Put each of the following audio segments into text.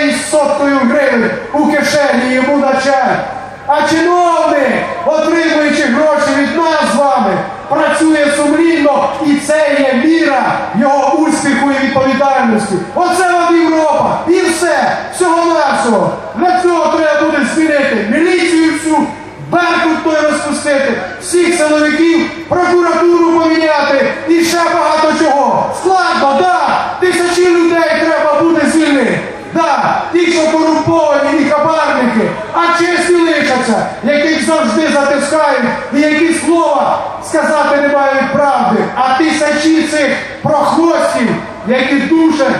ще із соткою гривень у кишені йому на. А чиновник, отримуючи гроші від нас з вами, працює сумлінно, і це є міра його успіху і відповідальності. Оце вам Європа. І все, всього-навсього. Для цього треба буде змінити міліцію всю, Беркут той розпустити, всіх силовиків, прокуратуру поміняти і ще багато чого. Складно, да, тисячі людей треба буде звільнити. Да, ті, що корумповані і хабарники, а чесні лишаться, яких завжди затискають і які слова сказати не мають правди, а тисячі цих прохвостів, які душать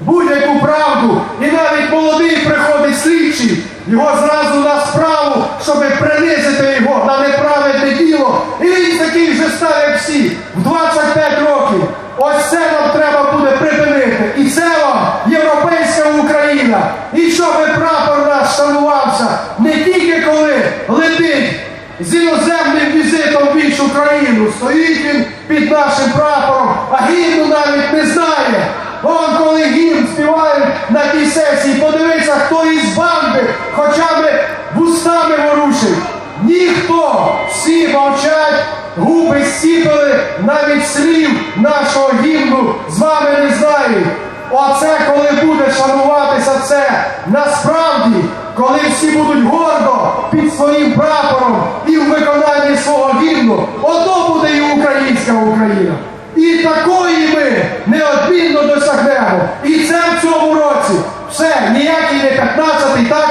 будь-яку правду, і навіть молодий приходить слідчий, його зразу на справу, щоб принизити його на неправедне діло. І він такий же став, як всі, в 25 років. Ось це нам треба буде припинити. І це вам європейська Україна. І щоб прапор наш шанувався не тільки коли летить з іноземним візитом в іншу країну, стоїть він під нашим прапором, а гімну навіть не знає. Он коли гімн співають на тій сесії, подивися, хто із банди хоча б вустами ворушить. Ніхто, всі мовчать, губи стіпили, навіть слів нашого гімну з вами не знають. Оце коли буде шануватися це насправді, коли всі будуть гордо під своїм прапором і в виконанні свого гімну, ото буде і українська Україна. І такої ми неодмінно досягнемо. І це в цьому році. Все, ніякий не 15-й, так?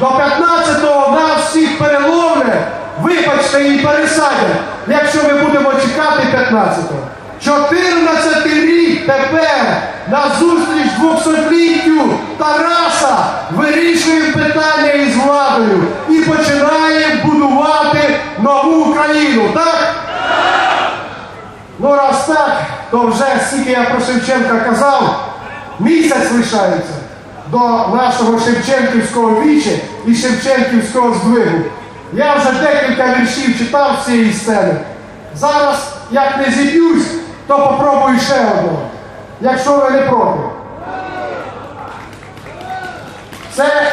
До 15-го нас всіх переловлять, вибачте, і пересадять, якщо ми будемо чекати 15-го. 14 рік тепер на зустріч 200-літтю Тараса вирішуємо питання із владою і починаємо будувати нову Україну, так? Ну, раз так, то вже скільки я про Шевченка казав, місяць лишається до нашого Шевченківського віча і Шевченківського здвигу. Я вже декілька віршів читав з цієї сцени. Зараз, як не зіб'юсь, то попробую ще одного, якщо ви не проти. Це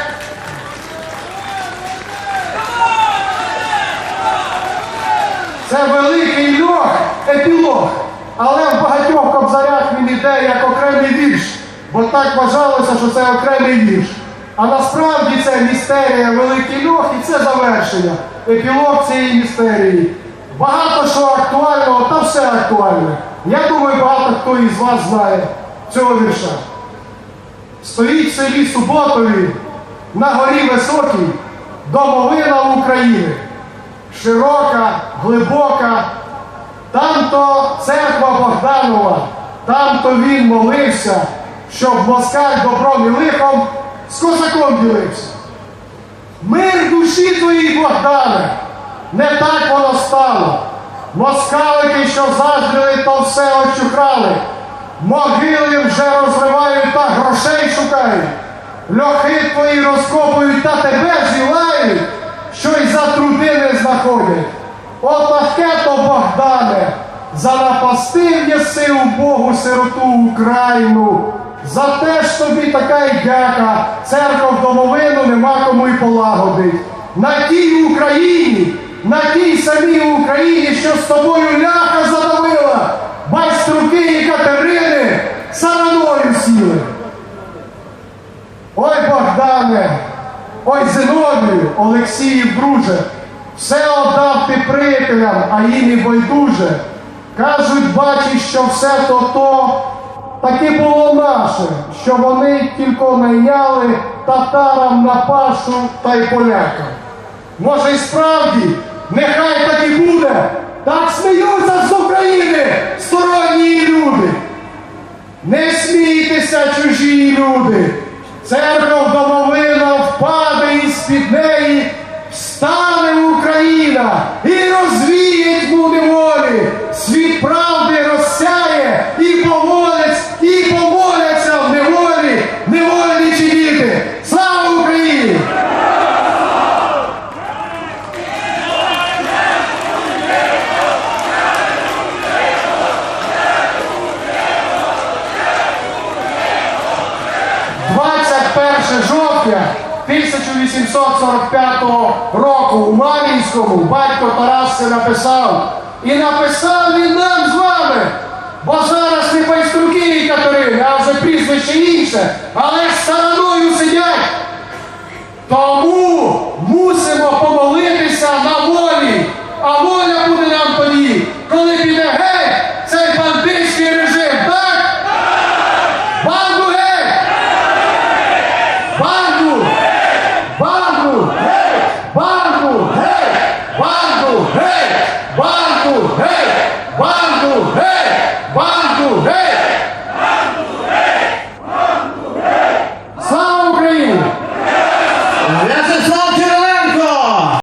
Це великий льох, епілог. Але в багатьох кобзарях він іде як окремий вірш, бо так вважалося, що це окремий вірш. А насправді це містерія Великий Льох і це завершення. Епілог цієї містерії. Багато що актуального, та все актуальне. Я думаю, багато хто із вас знає цього вірша. Стоїть в селі Суботові на горі високій домовина України широка, глибока. Там-то церква Богданова, там-то він молився, щоб москаль добром і лихом з козаком ділився. Мир душі твоїй, Богдане, не так воно стало. Москалики, що заздрили, то все очухали. Могили вже розривають та грошей шукають. Льохи твої розкопують та тебе зілають, що й за труди не знаходять. Отаке то, Богдане, занапастив єси у Богу сироту Україну. За те ж тобі така й дяка, церква в домовину нема кому й полагодить. На тій Україні, на тій самій Україні, що з тобою ляха задавила, байструки і Катерини сараною сіли. Ой, Богдане, ой, Зиновію, Олексію, друже, все отдав ти приятелям, а їм і байдуже. Кажуть, бачиш, що все то то таки було наше, що вони тільки найняли татарам на пашу та й полякам. Може, і справді, нехай так і буде, так сміються з України сторонні люди. Не смійтеся, чужі люди. Церква домовина жовтня 1845 року у Мар'їнському батько Тарас написав. І написав він нам з вами. Бо зараз не байструки Катерини, а вже прізвище інше, але з стороною сидять. Guarda o rei! Guarda o rei!